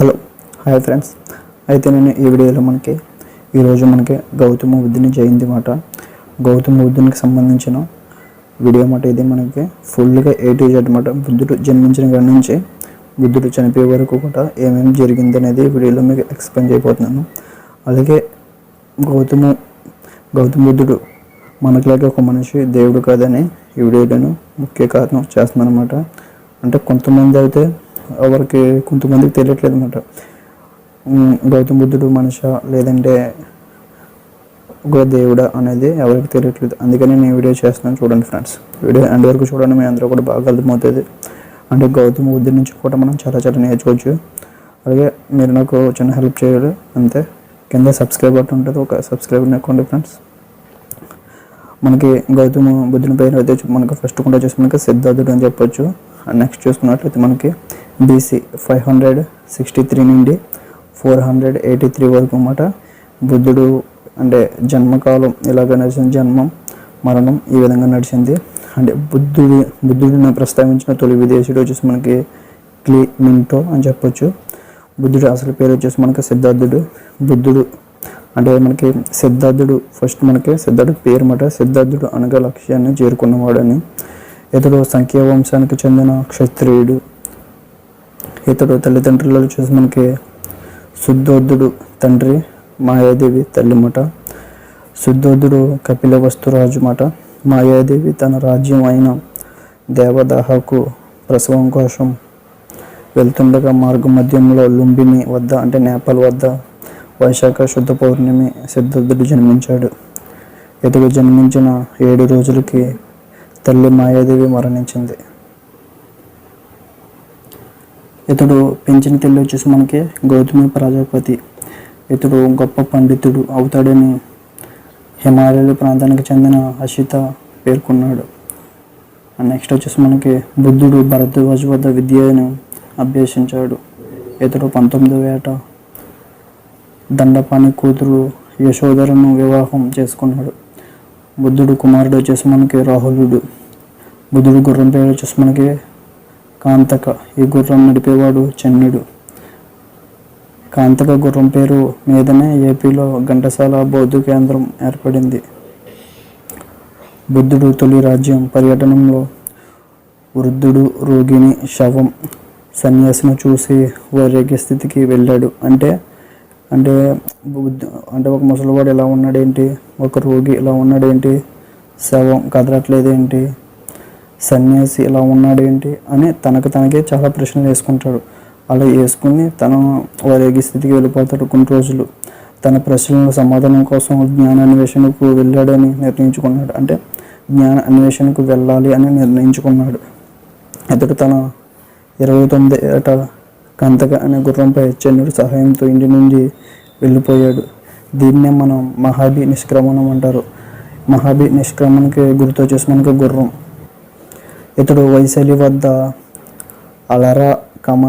Hello hi friends. అయితే నేను ఈ వీడియోలో మనకి ఈరోజు మనకి గౌతమ బుద్ధుని జయంతి మాట గౌతమ బుద్ధునికి సంబంధించిన వీడియో మాట. ఇది మనకి ఫుల్గా ఏ టు జెడ్ మాట. బుద్ధుడు జన్మించిన కాడి నుంచి బుద్ధుడు చనిపోయే వరకు కూడా ఏమేమి జరిగింది అనేది వీడియోలో మీకు ఎక్స్ప్లెయిన్ చేయబోతున్నాను. అలాగే గౌతమ గౌతమ బుద్ధుడు మనకులాగే ఒక మనిషి దేవుడు కాదని ఈ వీడియోలను ముఖ్య కారణం చేస్తున్నాను అనమాట అంటే కొంతమంది అయితే ఎవరికి కొంతమందికి తెలియట్లేదు అనమాట గౌతమ బుద్ధుడు మనిషి లేదంటే ఒక దేవుడా అనేది ఎవరికి తెలియట్లేదు. అందుకని నేను వీడియో చేస్తున్నాను చూడండి ఫ్రెండ్స్. వీడియో ఎండ్ వరకు చూడండి మీ అందరూ కూడా బాగా అర్థమవుతుంది. అంటే గౌతమ బుద్ధుడి నుంచి కూడా మనం చాలా చాలా నేర్చుకోవచ్చు. అలాగే మీరు నాకు చిన్న హెల్ప్ చేయాలి అంతే కింద సబ్స్క్రైబ్ బటన్ ఉంటుంది ఒక సబ్స్క్రైబ్ నొక్కండి ఫ్రెండ్స్. మనకి గౌతమ బుద్ధుని పేరు అయితే మనకి ఫస్ట్ కూడా వచ్చేసి మనకి సిద్ధార్థుడు అని చెప్పొచ్చు. నెక్స్ట్ చూసుకున్నట్లయితే మనకి BC five hundred sixty three నుండి ఫోర్ హండ్రెడ్ ఎయిటీ త్రీ వరకు అన్నమాట. బుద్ధుడు అంటే జన్మకాలం ఇలాగ నడిచిన జన్మం మరణం ఈ విధంగా నడిచింది. అంటే బుద్ధుడు బుద్ధుడిని ప్రస్తావించిన తొలి విదేశీయుడు వచ్చేసి మనకి క్లీ మింటో అని చెప్పొచ్చు. బుద్ధుడు అసలు పేరు వచ్చేసి మనకి సిద్ధార్థుడు. బుద్ధుడు అంటే మనకి సిద్ధార్థుడు ఫస్ట్ మనకి సిద్ధార్థుడు పేరు మాట సిద్ధార్థుడు అనగా లక్ష్యాన్ని చేరుకున్నవాడని. ఇతడు సంఖ్యా వంశానికి చెందిన క్షత్రియుడు. ఇతడు తల్లిదండ్రులలో చూసి మనకి శుద్ధోద్ధుడు తండ్రి మాయాదేవి తల్లి మాట. శుద్ధోద్ధుడు కపిల వస్తురాజు మాట. మాయాదేవి తన రాజ్యం అయిన దేవదాహకు ప్రసవం కోసం వెళ్తుండగా మార్గ మధ్యంలో లుంబిని వద్ద అంటే నేపాల్ వద్ద వైశాఖ శుద్ధ పౌర్ణమి సిద్ధార్థుడు జన్మించాడు. ఎదుగు జన్మించిన ఏడు రోజులకి తల్లి మాయాదేవి మరణించింది. ఇతడు పెంచిన తల్లి వచ్చేసి మనకి గౌతమి ప్రజాపతి ఇతడు గొప్ప పండితుడు అవుతాడని హిమాలయ ప్రాంతానికి చెందిన అషిత పేర్కొన్నాడు. నెక్స్ట్ వచ్చేసి మనకి బుద్ధుడు భరద్వాజ వద్ద విద్యను అభ్యసించాడు. ఇతడు పంతొమ్మిదవ ఏట దండపాణి కూతురు యశోధరను వివాహం చేసుకున్నాడు. బుద్ధుడు కుమారుడు వచ్చేసి మనకి రాహులుడు. బుద్ధుడు గుర్రం పేరు వచ్చేసి మనకి కాంతక ఈ గుర్రం నడిపేవాడు చెన్నుడు. కాంతక గుర్రం పేరు మీదనే ఏపీలో ఘంటసాల బౌద్ధ కేంద్రం ఏర్పడింది. బుద్ధుడు తొలి రాజ్యం పర్యటనంలో వృద్ధుడు రోగిని శవం సన్యాసిని చూసి వైరాగ్య స్థితికి వెళ్ళాడు. అంటే అంటే బుద్ధ అంటే ఒక ముసలివాడు ఎలా ఉన్నాడేంటి? ఒక రోగి ఇలా ఉన్నాడేంటి? శవం కదలట్లేదేంటి? సన్యాసి ఇలా ఉన్నాడేంటి అని తనకు తనకే చాలా ప్రశ్నలు వేసుకుంటాడు. అలా వేసుకుని తన వైరాగ్య స్థితికి వెళ్ళిపోతాడు కొన్ని రోజులు. తన ప్రశ్నల సమాధానం కోసం జ్ఞాన అన్వేషణకు వెళ్ళాడని నిర్ణయించుకున్నాడు. అంటే జ్ఞాన అన్వేషణకు వెళ్ళాలి అని నిర్ణయించుకున్నాడు. అతడు తన ఇరవై తొమ్మిది ఏట కంతక అనే గుర్రంపై చెన్నుడి సహాయంతో ఇంటి నుండి వెళ్ళిపోయాడు. దీన్నే మనం మహాభి నిష్క్రమణం అంటారు. మహాభి నిష్క్రమణకి గుర్తు వచ్చేసి మనకి గుర్రం. ఇతడు వైశాలి వద్ద అలరా కమ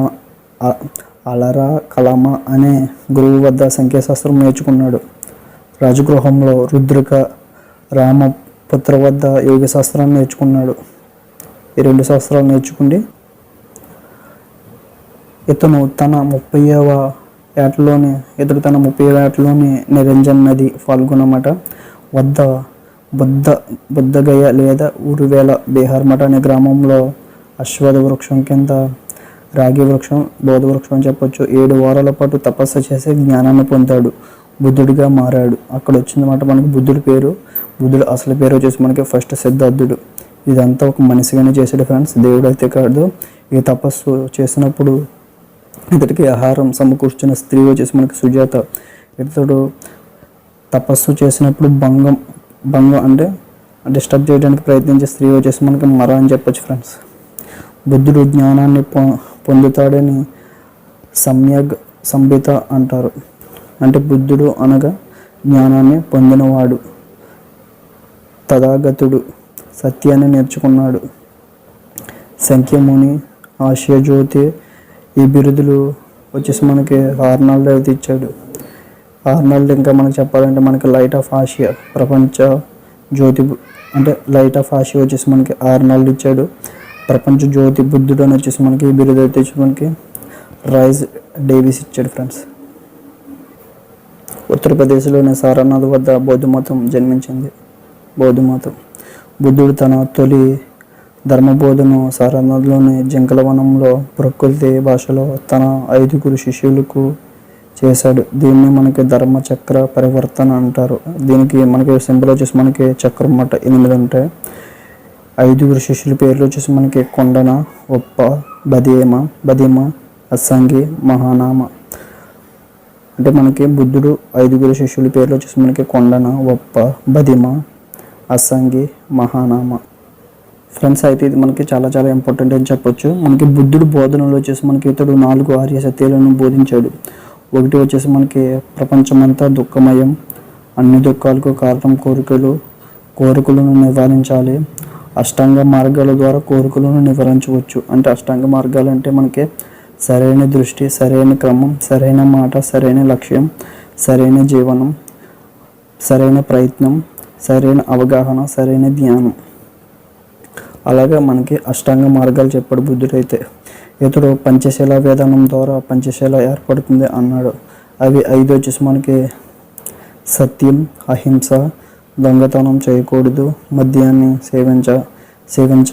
అలరా కలమ అనే గురువు వద్ద సంఖ్యాశాస్త్రం నేర్చుకున్నాడు. రాజగృహంలో రుద్రిక రామపుత్ర వద్ద యోగశాస్త్రాన్ని నేర్చుకున్నాడు. ఈ రెండు శాస్త్రాలు నేర్చుకుండి. ఇతను తన ముప్పైవ ఏటలోనే ఇతడు తన ముప్పై ఏటలోని నిరంజన్ నది పాల్గొనమాట వద్ద బుద్ధ బుద్ధగయ లేదా ఊరువేల బీహార్ మఠ అనే గ్రామంలో అశ్వథ వృక్షం కింద రాగి వృక్షం బోధ వృక్షం అని చెప్పొచ్చు. ఏడు వారాల పాటు తపస్సు చేసి జ్ఞానాన్ని పొందాడు. బుద్ధుడిగా మారాడు. అక్కడ వచ్చిందన్నమాట మనకి బుద్ధుడి పేరు. బుద్ధుడు అసలు పేరు వచ్చేసి మనకి ఫస్ట్ సిద్ధార్థుడు. ఇదంతా ఒక మనిషిగానే చేశాడు ఫ్రెండ్స్. దేవుడు అయితే కాదు. ఈ తపస్సు చేసినప్పుడు ఇతడికి ఆహారం సమకూర్చిన స్త్రీ వచ్చేసి మనకి సుజాత. ఇతడు తపస్సు చేసినప్పుడు భంగం భంగం అంటే డిస్టర్బ్ చేయడానికి ప్రయత్నించే స్త్రీ వచ్చేసి మనకి మర అని చెప్పొచ్చు ఫ్రెండ్స్. బుద్ధుడు జ్ఞానాన్ని పొ పొందుతాడని సమ్యగ్ సంహిత అంటారు. అంటే బుద్ధుడు అనగా జ్ఞానాన్ని పొందినవాడు తథాగతుడు సత్యాన్ని నేర్చుకున్నాడు. సంఖ్యముని ఆశయజ్యోతి ఈ బిరుదులు వచ్చేసి మనకి ఆర్నాల్డ్ అయితే ఇచ్చాడు. ఆర్నాల్డ్ ఇంకా మనకి చెప్పాలంటే మనకి లైట్ ఆఫ్ ఆసియా ప్రపంచ జ్యోతి అంటే లైట్ ఆఫ్ ఆసియా వచ్చేసి మనకి ఆర్నాల్డ్ ఇచ్చాడు. ప్రపంచ జ్యోతి బుద్ధుడు అని వచ్చేసి మనకి బిరుదు అయితే వచ్చి మనకి రైజ్ డేవిస్ ఇచ్చాడు ఫ్రెండ్స్ ఉత్తరప్రదేశ్లోని సారనాథ్ వద్ద బౌద్ధమతం జన్మించింది. బౌద్ధమతం బుద్ధుడు తన తొలి ధర్మబోధను సారనాథ్లోని జింకలవనంలో ప్రకృతి భాషలో తన ఐదుగురు శిష్యులకు చేశాడు. దీన్ని మనకి ధర్మచక్ర పరివర్తన అంటారు. దీనికి మనకి సింబల్ వచ్చేసి మనకి చక్రం మాట ఎనిమిది ఉంటాయి ఐదుగురు శిష్యుల పేర్లు వచ్చేసి మనకి కొండన ఒప్ప బదేమ బదిమ అస్సంగి మహానామ. అంటే మనకి బుద్ధుడు ఐదుగురు శిష్యుల పేర్లు వచ్చేసి మనకి కొండన ఒప్ప బదిమ అస్సంగి మహానామ. ఫ్రెండ్స్ అయితే ఇది మనకి చాలా చాలా ఇంపార్టెంట్ అని చెప్పొచ్చు. మనకి బుద్ధుడు బోధనలో వచ్చేసి మనకి ఇతడు నాలుగు ఆర్య సత్యాలను బోధించాడు. ఒకటి వచ్చేసి మనకి ప్రపంచమంతా దుఃఖమయం. అన్ని దుఃఖాలకు కారణం కోరికలు కోరికలను నివారించాలి. అష్టాంగ మార్గాల ద్వారా కోరికలను నివారించవచ్చు. అంటే అష్టాంగ మార్గాలు అంటే మనకి సరైన దృష్టి సరైన క్రమం సరైన మాట సరైన లక్ష్యం సరైన జీవనం సరైన ప్రయత్నం సరైన అవగాహన సరైన ధ్యానం అలాగే మనకి అష్టాంగ మార్గాలు చెప్పాడు బుద్ధుడైతే ఇతడు పంచశీల విధానం ద్వారా పంచశీల ఏర్పడుతుంది అన్నాడు. అవి ఐదు వచ్చేసి మనకి సత్యం అహింస దొంగతనం చేయకూడదు మద్యాన్ని సేవించ సేవించ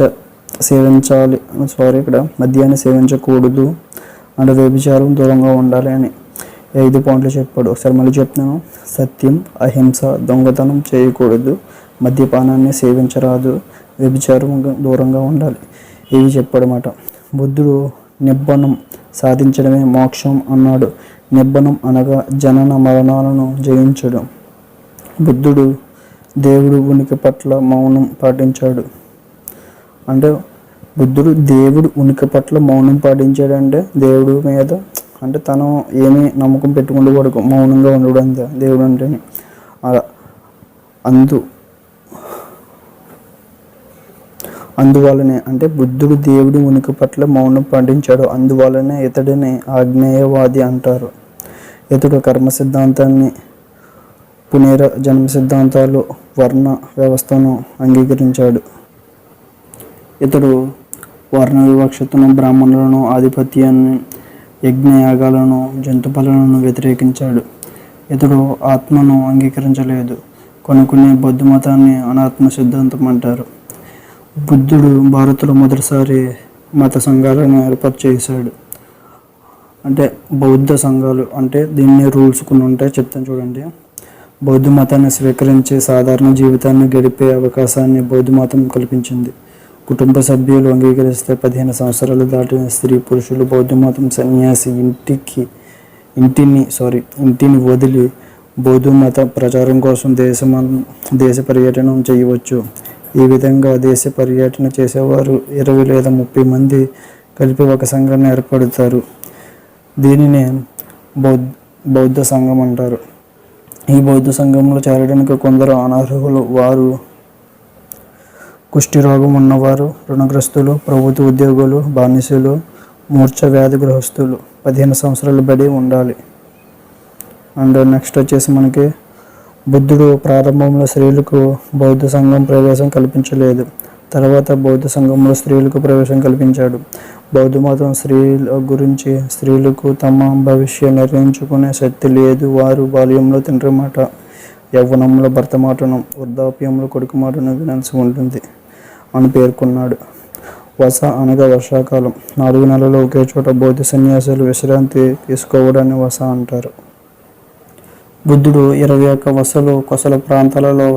సేవించాలి సారీ ఇక్కడ మద్యాన్ని సేవించకూడదు అండ్ వ్యభిచారం దూరంగా ఉండాలి అని ఐదు పాయింట్లు చెప్పాడు. ఒకసారి మళ్ళీ చెప్తున్నాను. సత్యం అహింస దొంగతనం చేయకూడదు మద్యపానాన్ని సేవించరాదు వ్యభిచారం దూరంగా ఉండాలి. ఇవి చెప్పడమాట? బుద్ధుడు నిబ్బనం సాధించడమే మోక్షం అన్నాడు. నిబ్బనం అనగా జనన మరణాలను జయించడం. బుద్ధుడు దేవుడు ఉనికి పట్ల మౌనం పాటించాడు. అంటే బుద్ధుడు దేవుడు ఉనికి పట్ల మౌనం పాటించాడంటే దేవుడు మీద అంటే తను ఏమీ నమ్మకం పెట్టుకుంటూ మౌనంగా ఉండడం దేవుడు అంటేనే. అలా అందు అందువలనే అంటే బుద్ధుడు దేవుడి ఉనికి పట్ల మౌనం పాటించాడు. అందువలనే ఇతడిని ఆగ్నేయవాది అంటారు. ఇతడు కర్మ సిద్ధాంతాన్ని పునేర జన్మ సిద్ధాంతాలు వర్ణ వ్యవస్థను అంగీకరించాడు. ఇతడు వర్ణ వివక్షతను బ్రాహ్మణులను ఆధిపత్యాన్ని యజ్ఞయాగాలను జంతుబలను వ్యతిరేకించాడు. ఇతడు ఆత్మను అంగీకరించలేదు. కొన్ని కొన్ని బౌద్ధ మతాన్ని అనాత్మ సిద్ధాంతం అంటారు. బుద్ధుడు భారత్లో మొదటిసారి మత సంఘాలను ఏర్పాటు చేశాడు. అంటే బౌద్ధ సంఘాలు అంటే దీన్ని రూల్స్ కొన్ని ఉంటాయి చెప్తాను చూడండి. బౌద్ధ మతాన్ని స్వీకరించి సాధారణ జీవితాన్ని గడిపే అవకాశాన్ని బౌద్ధ మతం కల్పించింది. కుటుంబ సభ్యులు అంగీకరిస్తే పదిహేను సంవత్సరాలు దాటిన స్త్రీ పురుషులు బౌద్ధ మతం సన్యాసి ఇంటికి ఇంటిని సారీ ఇంటిని వదిలి బౌద్ధ మత ప్రచారం కోసం దేశం దేశ పర్యటన చేయవచ్చు. ఈ విధంగా దేశ పర్యటన చేసేవారు ఇరవై లేదా ముప్పై మంది కలిపి ఒక సంఘాన్ని ఏర్పడతారు. దీనిని బౌద్ధ బౌద్ధ సంఘం అంటారు. ఈ బౌద్ధ సంఘంలో చేరడానికి కొందరు అనర్హులు. వారు కుష్ఠిరోగం ఉన్నవారు రుణగ్రస్తులు ప్రభుత్వ ఉద్యోగులు బానిసలు మూర్ఛ వ్యాధి గృహస్థులు. పదిహేను సంవత్సరాలు బడి ఉండాలి. అండ్ నెక్స్ట్ వచ్చేసి మనకి బుద్ధుడు ప్రారంభంలో స్త్రీలకు బౌద్ధ సంఘం ప్రవేశం కల్పించలేదు. తర్వాత బౌద్ధ సంఘంలో స్త్రీలకు ప్రవేశం కల్పించాడు. బౌద్ధ మతం స్త్రీల గురించి స్త్రీలకు తమ భవిష్య నిర్ణయించుకునే శక్తి లేదు. వారు బాల్యంలో తండ్రి మాట యవ్వనంలో భర్త మాటను వృద్ధాప్యంలో కొడుకు మాటను వినాల్సి ఉంటుంది అని పేర్కొన్నాడు. వస అనగా వర్షాకాలం. నాలుగు నెలలు ఒకే చోట బౌద్ధ సన్యాసులు విశ్రాంతి తీసుకోవడాన్ని వస అంటారు. బుద్ధుడు ఇరవై ఒక్క వసలు కొసల ప్రాంతాలలో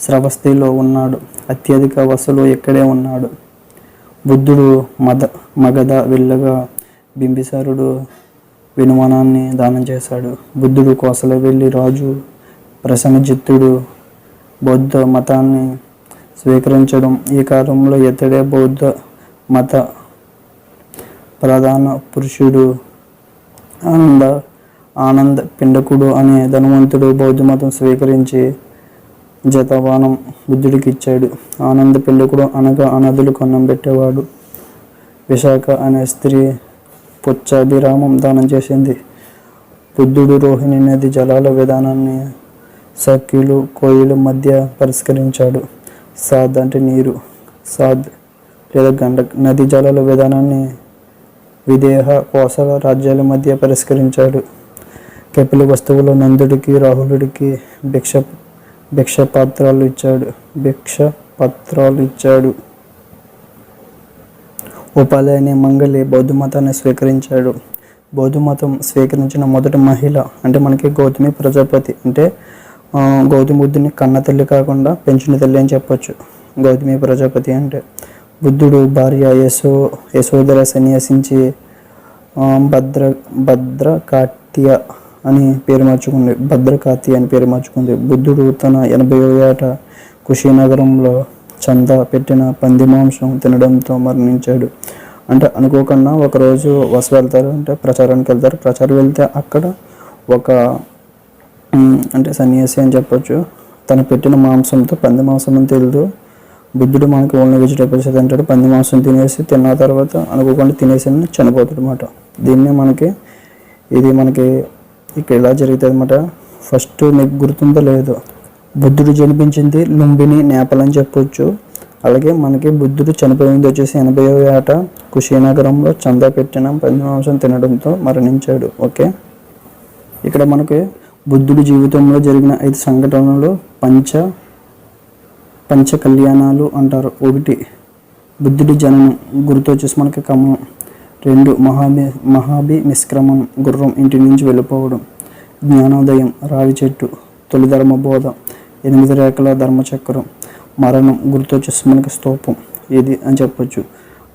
స్రవస్థిలో ఉన్నాడు. అత్యధిక వసలు ఇక్కడే ఉన్నాడు. బుద్ధుడు మద మగధ వెళ్ళగా బింబిసారుడు వినుమానాన్ని దానం చేశాడు. బుద్ధుడు కోసల వెళ్ళి రాజు ప్రసన్నజిత్తుడు బౌద్ధ మతాన్ని స్వీకరించడం. ఈ కాలంలో ఇతడే బౌద్ధ మత ప్రధాన పురుషుడు. ఆనంద ఆనంద్ పిండకుడు అనే ధనవంతుడు బౌద్ధ మతం స్వీకరించి జతవానం బుద్ధుడికి ఇచ్చాడు. ఆనంద పిండకుడు అనగా అనదులు కన్నం పెట్టేవాడు. విశాఖ అనే స్త్రీ పుచ్చాభిరామం దానం చేసింది. బుద్ధుడు రోహిణి నది జలాల విధానాన్ని సఖ్యులు కోయిల మధ్య పరిష్కరించాడు. సాద్ అంటే నీరు. సాద్ లేదా గండక్ నది జలాల విధానాన్ని విదేహ కోసల రాజ్యాల మధ్య పరిష్కరించాడు. కపిలి వస్తువులు నందుడికి రాహులుడికి భిక్ష భిక్ష పాత్రాలు ఇచ్చాడు. భిక్ష పత్రాలు ఇచ్చాడు. ఉపాలి అనే మంగళి బౌద్ధ మతాన్ని స్వీకరించాడు. బౌద్ధ మతం స్వీకరించిన మొదటి మహిళ అంటే మనకి గౌతమి ప్రజాపతి. అంటే గౌతమి బుద్ధుని కన్న తల్లి కాకుండా పెంచిన తల్లి అని చెప్పొచ్చు. గౌతమి ప్రజాపతి అంటే. బుద్ధుడు భార్య యశో యశోధర సన్యాసించి భద్ర భద్ర కాట్య అని పేరు మార్చుకుంది. భద్రకాతి అని పేరు మార్చుకుంది. బుద్ధుడు తన ఎనభై ఏట కుషీనగరంలో చందా పెట్టిన పంది మాంసం తినడంతో మరణించాడు. అంటే అనుకోకుండా ఒకరోజు వసు వెళ్తారు అంటే ప్రచారానికి వెళ్తారు. ప్రచారం వెళ్తే అక్కడ ఒక అంటే సన్యాసి అని చెప్పొచ్చు తను పెట్టిన మాంసంతో పంది మాంసం అని తెలియదు బుద్ధుడు మనకి ఓన్లీ వెజిటేబుల్స్ తింటాడు. పంది మాంసం తినేసి తిన్న తర్వాత అనుకోకుండా తినేసి చనిపోతాడు అనమాట దీన్ని మనకి ఇది మనకి ఇక్కడ ఇలా జరుగుతుంది అనమాట ఫస్ట్ మీకు గుర్తుందో లేదో బుద్ధుడు జన్మించింది లుంబిని నేపల్ అని చెప్పొచ్చు. అలాగే మనకి బుద్ధుడు చనిపోయింది వచ్చేసి ఎనభై ఏట కుషీనగరంలో చందా పెట్టిన పంచమాంసం తినడంతో మరణించాడు. ఓకే? ఇక్కడ మనకి బుద్ధుడి జీవితంలో జరిగిన ఐదు సంఘటనలు పంచ పంచ కళ్యాణాలు అంటారు. ఒకటి బుద్ధుడి జననం గుర్తు వచ్చేసి మనకి కమ్మం రెండు మహాభి మహాభి నిష్క్రమం గుర్రం ఇంటి నుంచి వెళ్ళిపోవడం జ్ఞానోదయం రావి చెట్టు తొలి ధర్మ బోధ ఎనిమిది రేఖల ధర్మచక్రం మరణం గుర్తు వచ్చేసి మనకి స్తూపం ఇది అని చెప్పొచ్చు.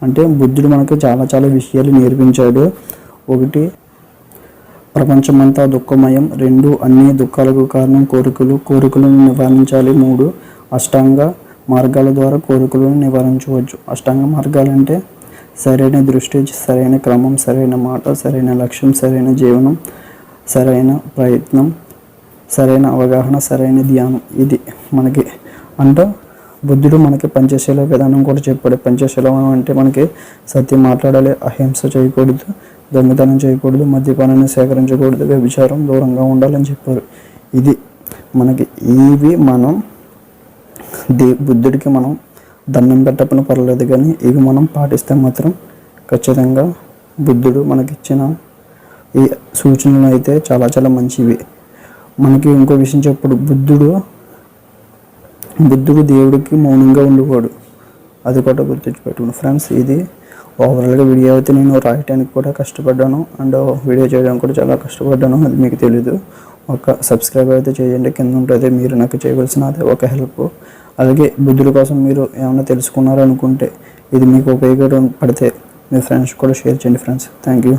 అంటే బుద్ధుడు మనకి చాలా చాలా విషయాలు నేర్పించాడు. ఒకటి ప్రపంచమంతా దుఃఖమయం రెండు అన్ని దుఃఖాలకు కారణం కోరికలు కోరికలను నివారించాలి. మూడు అష్టాంగ మార్గాల ద్వారా కోరికలను నివారించవచ్చు. అష్టాంగ మార్గాలంటే సరైన దృష్టి సరైన క్రమం సరైన మాట సరైన లక్ష్యం సరైన జీవనం సరైన ప్రయత్నం సరైన అవగాహన సరైన ధ్యానం. ఇది మనకి అంటే బుద్ధుడు మనకి పంచశీల విధానం కూడా చెప్పాడు. పంచశీలం అంటే మనకి సత్యం మాట్లాడాలి అహింస చేయకూడదు దొంగతనం చేయకూడదు మద్యపానాన్ని సేకరించకూడదు వ్యభిచారం దూరంగా ఉండాలని చెప్పారు. ఇది మనకి ఇవి మనం దే బుద్ధుడికి మనం దండం పెట్టకపోయినా పర్లేదు కానీ ఇవి మనం పాటిస్తే మాత్రం ఖచ్చితంగా బుద్ధుడు మనకిచ్చిన ఈ సూచనలు అయితే చాలా చాలా మంచివి. మనకి ఇంకో విషయం చెప్పుడు బుద్ధుడు బుద్ధుడు దేవుడికి మౌనంగా ఉండేవాడు. అది కూడా గుర్తుంచుపెట్టుకుని ఫ్రెండ్స్ ఇది ఓవరాల్గా వీడియో అయితే నేను రాయటానికి కూడా కష్టపడ్డాను అండ్ వీడియో చేయడానికి కూడా చాలా కష్టపడ్డాను అది మీకు తెలీదు. ఒక సబ్స్క్రైబ్ అయితే చేయండి కింద ఉంటుంది మీరు నాకు చేయవలసిన అదే ఒక హెల్ప్ అలాగే బుద్ధుడి కోసం మీరు ఏమైనా తెలుసుకున్నారనుకుంటే ఇది మీకు ఉపయోగపడితే మీ ఫ్రెండ్స్ కూడా షేర్ చేయండి ఫ్రెండ్స్ థ్యాంక్ యూ